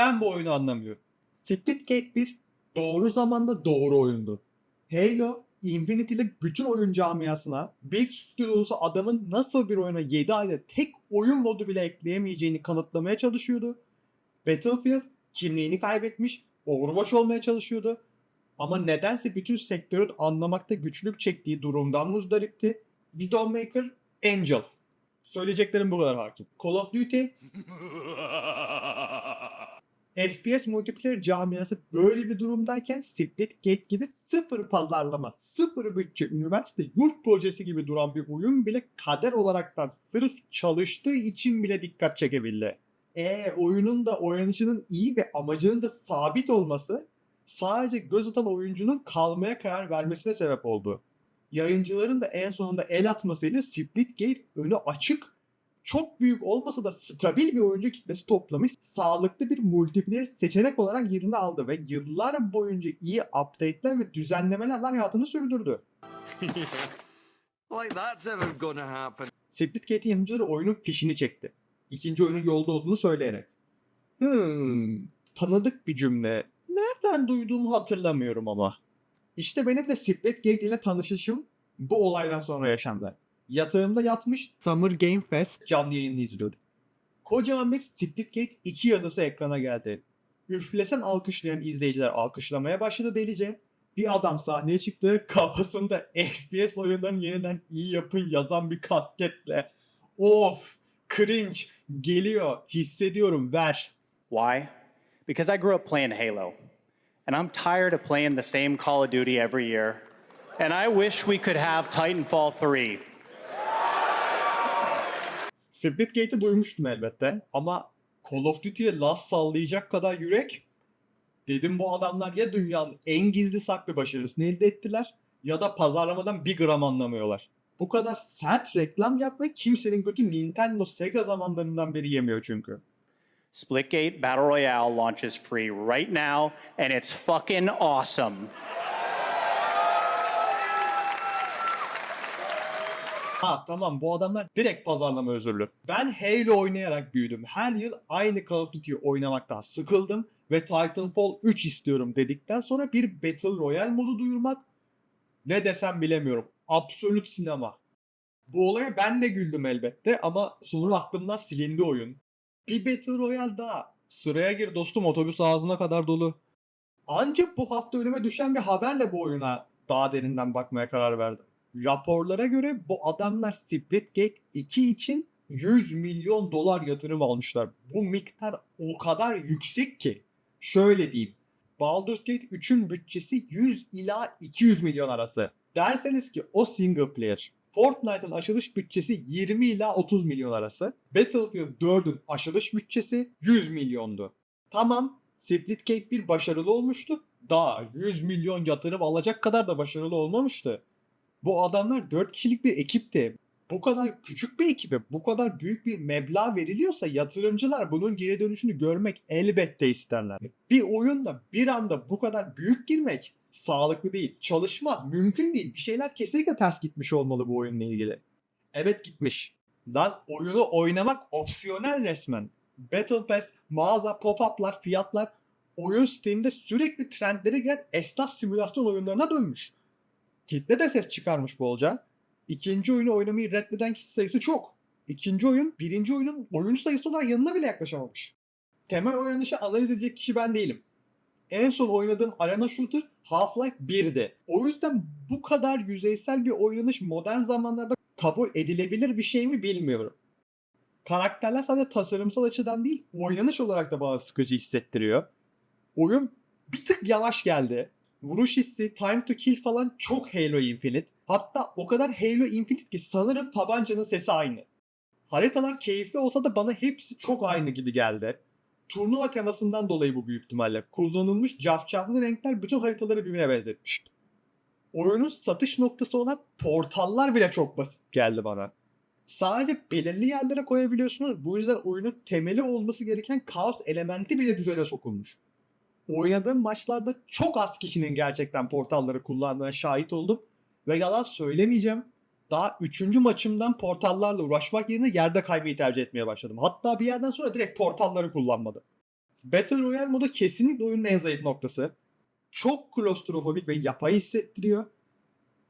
Ben bu oyunu anlamıyorum. Splitgate 1 doğru zamanda doğru oyundu. Halo, Infinity'li bütün oyun camiasına bir stüdyo dolusu adamın nasıl bir oyuna 7 ayda tek oyun modu bile ekleyemeyeceğini kanıtlamaya çalışıyordu. Battlefield kimliğini kaybetmiş, Overwatch olmaya çalışıyordu. Ama nedense bütün sektörün anlamakta güçlük çektiği durumdan muzdaripti. Widowmaker, Angel. Söyleyeceklerim bu kadar hakim. Call of Duty, FPS multiplayer camiası böyle bir durumdayken Splitgate gibi sıfır pazarlama, sıfır bütçe, üniversite yurt projesi gibi duran bir oyun bile kader olaraktan sırf çalıştığı için bile dikkat çekebildi. E oyunun da oynanışının iyi ve amacının da sabit olması sadece göz atan oyuncunun kalmaya karar vermesine sebep oldu. Yayıncıların da en sonunda el atmasıyla Splitgate önü açık çok büyük olmasa da stabil bir oyuncu kitlesi toplamış, sağlıklı bir multiplayer seçenek olarak yerini aldı ve yıllar boyunca iyi update'ler ve düzenlemelerle hayatını sürdürdü. like that's ever gonna happen. Splitgate'in yapımcıları oyunun fişini çekti. İkinci oyunun yolda olduğunu söyleyerek. Hmm, tanıdık bir cümle. Nereden duyduğumu hatırlamıyorum ama. İşte benim de Splitgate ile tanışışım bu olaydan sonra yaşandı. Yatağımda yatmış Summer Game Fest canlı yayını izliyordum. Kocaman bir Splitgate 2 yazısı ekrana geldi. Üflesen alkışlayan izleyiciler alkışlamaya başladı delice. Bir adam sahneye çıktı kafasında FPS oyunlarını yeniden iyi yapın yazan bir kasketle. Of cringe geliyor hissediyorum ver. Why? Because I grew up playing Halo. And I'm tired of playing the same Call of Duty every year. And I wish we could have Titanfall 3. Splitgate'i duymuştum elbette ama Call of Duty'ye las sallayacak kadar yürek dedim bu adamlar ya dünyanın en gizli saklı başarısını elde ettiler ya da pazarlamadan bir gram anlamıyorlar. Bu kadar sert reklam yapmayı kimsenin götü Nintendo Sega zamanlarından beri yemiyor çünkü. Splitgate Battle Royale launches free right now, and it's fucking awesome. Ha tamam bu adamlar direkt pazarlama özürlü. Ben Halo oynayarak büyüdüm. Her yıl aynı Call of Duty'yi oynamaktan sıkıldım ve Titanfall 3 istiyorum dedikten sonra bir Battle Royale modu duyurmak ne desem bilemiyorum. Absolut sinema. Bu olaya ben de güldüm elbette ama sonra aklımdan silindi oyun. Bir Battle Royale daha. Sıraya gir dostum otobüs ağzına kadar dolu. Ancak bu hafta önüme düşen bir haberle bu oyuna daha derinden bakmaya karar verdim. Raporlara göre bu adamlar Splitgate 2 için 100 milyon dolar yatırım almışlar. Bu miktar o kadar yüksek ki. Şöyle diyeyim. Baldur's Gate 3'ün bütçesi 100 ila 200 milyon arası. Derseniz ki o single player. Fortnite'ın açılış bütçesi 20 ila 30 milyon arası. Battlefield 4'ün açılış bütçesi 100 milyondu. Tamam Splitgate bir başarılı olmuştu. Daha 100 milyon yatırım alacak kadar da başarılı olmamıştı. Bu adamlar 4 kişilik bir ekipti. Bu kadar küçük bir ekibe bu kadar büyük bir meblağ veriliyorsa yatırımcılar bunun geri dönüşünü görmek elbette isterler. Bir oyunda bir anda bu kadar büyük girmek sağlıklı değil. Çalışmaz. Mümkün değil. Bir şeyler kesinlikle ters gitmiş olmalı bu oyunla ilgili. Evet gitmiş. Lan oyunu oynamak opsiyonel resmen. Battle Pass, mağaza, pop-up'lar, fiyatlar oyun Steam'de sürekli trendlere giren esnaf simülasyon oyunlarına dönmüş. Kitle de ses çıkarmış bolca. İkinci oyunu oynamayı reddeden kişi sayısı çok. İkinci oyun, birinci oyunun oyuncu sayısı olarak yanına bile yaklaşamamış. Temel oynanışı analiz edecek kişi ben değilim. En son oynadığım arena shooter Half-Life 1'di. O yüzden bu kadar yüzeysel bir oynanış modern zamanlarda kabul edilebilir bir şey mi bilmiyorum. Karakterler sadece tasarımsal açıdan değil, oynanış olarak da bana sıkıcı hissettiriyor. Oyun bir tık yavaş geldi. Vuruş hissi, time to kill falan çok Halo Infinite. Hatta o kadar Halo Infinite ki sanırım tabancanın sesi aynı. Haritalar keyifli olsa da bana hepsi çok aynı gibi geldi. Turnuva temasından dolayı bu büyük ihtimalle. Kullanılmış cafcaflı renkler bütün haritaları birbirine benzetmiş. Oyunun satış noktası olan portallar bile çok basit geldi bana. Sadece belirli yerlere koyabiliyorsunuz. Bu yüzden oyunun temeli olması gereken kaos elementi bile düzene sokulmuş oynadığım maçlarda çok az kişinin gerçekten portalları kullandığına şahit oldum. Ve yalan söylemeyeceğim. Daha üçüncü maçımdan portallarla uğraşmak yerine yerde kaymayı tercih etmeye başladım. Hatta bir yerden sonra direkt portalları kullanmadım. Battle Royale modu kesinlikle oyunun en zayıf noktası. Çok klostrofobik ve yapay hissettiriyor.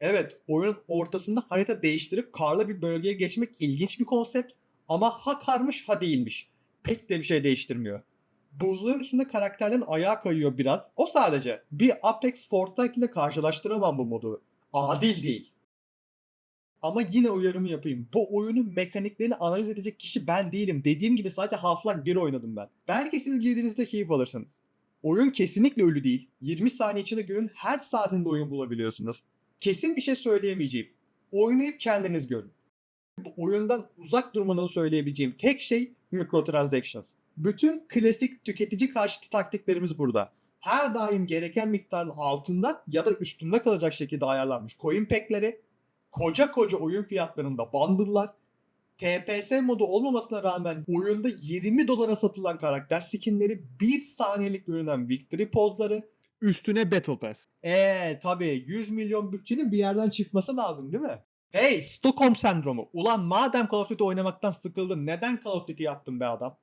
Evet, oyunun ortasında harita değiştirip karlı bir bölgeye geçmek ilginç bir konsept ama ha karmış ha değilmiş. Pek de bir şey değiştirmiyor. Buzların üstünde karakterlerin ayağı kayıyor biraz. O sadece. Bir Apex Fortnite ile karşılaştıramam bu modu. Adil değil. Ama yine uyarımı yapayım. Bu oyunun mekaniklerini analiz edecek kişi ben değilim. Dediğim gibi sadece Half-Life 1 oynadım ben. Belki siz girdiğinizde keyif alırsınız. Oyun kesinlikle ölü değil. 20 saniye içinde günün her saatinde oyun bulabiliyorsunuz. Kesin bir şey söyleyemeyeceğim. Oynayıp kendiniz görün. Bu oyundan uzak durmanızı söyleyebileceğim tek şey microtransactions. Bütün klasik tüketici karşıtı taktiklerimiz burada. Her daim gereken miktarın altında ya da üstünde kalacak şekilde ayarlanmış coin pack'leri, koca koca oyun fiyatlarında bundle'lar, TPS modu olmamasına rağmen oyunda 20 dolara satılan karakter skinleri, 1 saniyelik görünen victory pozları, üstüne Battle Pass. Eee tabii 100 milyon bütçenin bir yerden çıkması lazım değil mi? Hey Stockholm sendromu. Ulan madem Call of Duty oynamaktan sıkıldın neden Call of Duty yaptın be adam?